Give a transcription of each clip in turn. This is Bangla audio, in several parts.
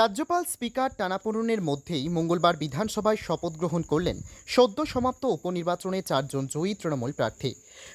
রাজ্যপাল স্পিকার টানাপোড়েনের মধ্যেই মঙ্গলবার বিধানসভায় শপথ গ্রহণ করলেন সদ্য সমাপ্ত উপনির্বাচনে চারজন জয়ী তৃণমূল প্রার্থী।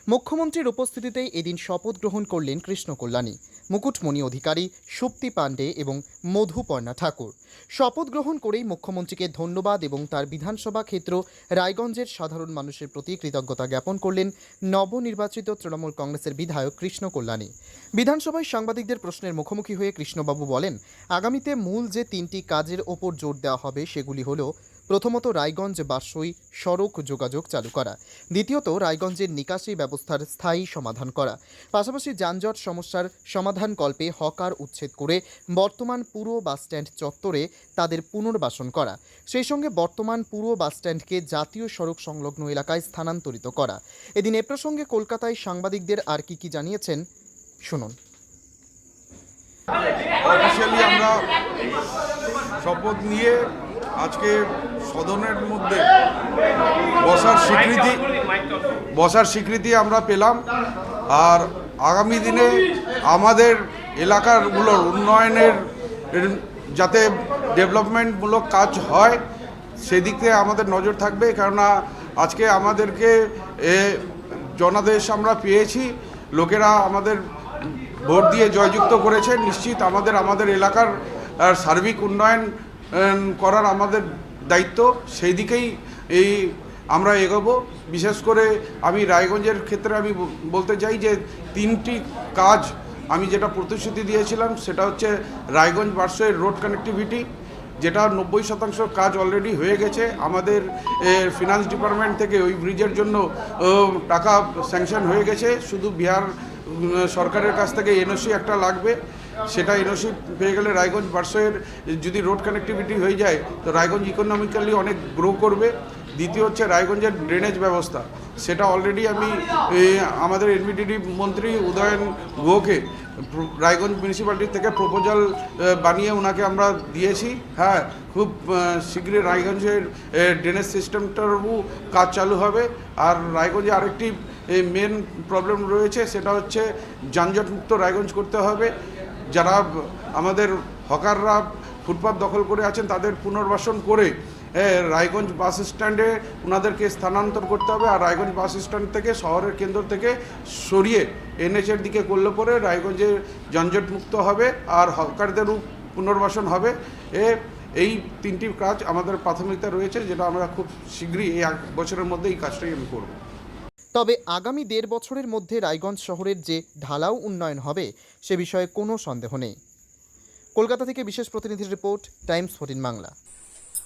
মুখ্যমন্ত্রীর উপস্থিতিতে এদিন শপথ গ্রহণ করলেন কৃষ্ণ কল্যাণী মুকুটমণি অধিকারী, সুপ্তি পাণ্ডে এবং মধুপর্ণা ঠাকুর। শপথ গ্রহণ করেই মুখ্যমন্ত্রীকে ধন্যবাদ এবং তার বিধানসভা ক্ষেত্র, রায়গঞ্জের সাধারণ মানুষের প্রতি কৃতজ্ঞতা জ্ঞাপন করলেন নবনির্বাচিত তৃণমূল কংগ্রেসের বিধায়ক কৃষ্ণ কল্যাণী বিধানসভায় সাংবাদিকদের প্রশ্নের মুখোমুখি হয়ে কৃষ্ণবাবু বলেন, আগামীতে মূল যে তিনটি কাজের ওপর জোর দেওয়া হবে সেগুলি হলো, প্রথমত রায়গঞ্জ বাসই সড়ক যোগাযোগ চালু করা, দ্বিতীয়ত রায়গঞ্জের নিকাশি ব্যবস্থার স্থায়ী সমাধান করা, পাশাপাশি যানজট সমস্যার সমাধান কল্পে হকার উচ্ছেদ করে বর্তমান পুরো বাসস্ট্যান্ড চত্বরে তাদের পুনর্বাসন করা, সেই সঙ্গে বর্তমান পুরো বাসস্ট্যান্ডকে জাতীয় সড়ক সংলগ্ন এলাকায় স্থানান্তরিত করা। এদিন এ প্রসঙ্গে কলকাতায় সাংবাদিকদের আর কি কি জানিয়েছেন, শুনুন। অফিসিয়ালি আমরা শপথ নিয়ে আজকে সদনের মধ্যে বসার স্বীকৃতি বসার স্বীকৃতি আমরা পেলাম। আর আগামী দিনে আমাদের এলাকারগুলোর উন্নয়নের যাতে ডেভেলপমেন্টমূলক কাজ হয়, সেদিকে আমাদের নজর থাকবে। কেননা আজকে আমাদেরকে জনাদেশ আমরা পেয়েছি। লোকেরা আমাদের ভোট দিয়ে জয়যুক্ত করেছে নিশ্চিত আমাদের আমাদের এলাকার সার্বিক উন্নয়ন করার আমাদের দায়িত্ব। সেই দিকেই এই আমরা এগোবো। বিশেষ করে আমি রায়গঞ্জের ক্ষেত্রে আমি বলতে চাই যে তিনটি কাজ আমি যেটা প্রতিশ্রুতি দিয়েছিলাম, সেটা হচ্ছে রায়গঞ্জ বার্ষের রোড কানেক্টিভিটি, যেটা নব্বই শতাংশ কাজ অলরেডি হয়ে গেছে। আমাদের ফিনান্স ডিপার্টমেন্ট থেকে ওই ব্রিজের জন্য টাকা স্যাংশন হয়ে গেছে। শুধু বিহার সরকারের কাছ থেকে এনওসি একটা লাগবে, সেটা এনওসি পেয়ে গেলে রায়গঞ্জ বার্সয়ের, যদি রোড কানেক্টিভিটি হয়ে যায়, তো রায়গঞ্জ ইকোনমিক্যালি অনেক গ্রো করবে। দ্বিতীয় হচ্ছে রায়গঞ্জের ড্রেনেজ ব্যবস্থা। সেটা অলরেডি আমি আমাদের এনবিডিডি মন্ত্রী উদয়ন গুহকে রায়গঞ্জ মিউনিসিপ্যালিটি থেকে প্রপোজাল বানিয়ে ওনাকে আমরা দিয়েছি। হ্যাঁ খুব শীঘ্রই রায়গঞ্জের ড্রেনেজ সিস্টেমটারও কাজ চালু হবে। আর রায়গঞ্জে আরেকটি মেন প্রবলেম রয়েছে, সেটা হচ্ছে যানজটমুক্ত রায়গঞ্জ করতে হবে। যারা আমাদের হকাররা ফুটপাত দখল করে আছেন, তাদের পুনর্বাসন করে রায়গঞ্জ বাস স্ট্যান্ডে ওনাদেরকে স্থানান্তর করতে হবে আর রায়গঞ্জ বাস স্ট্যান্ড থেকে, শহরের কেন্দ্র থেকে সরিয়ে এনএচের দিকে করলে পরে রায়গঞ্জে যানজটমুক্ত হবে আর হকারদেরও পুনর্বাসন হবে। এ, এই তিনটি কাজ আমাদের প্রাথমিকতা রয়েছে যেটা আমরা খুব শীঘ্রই এই এক বছরের মধ্যে এই কাজটাই আমি করব। তবে আগামী দেড় বছরের মধ্যে রায়গঞ্জ শহরের যে ঢালাও উন্নয়ন হবে সে বিষয়ে কোনো সন্দেহ নেই। কলকাতা থেকে বিশেষ প্রতিনিধির রিপোর্ট, টাইমস ফোর্টিন বাংলা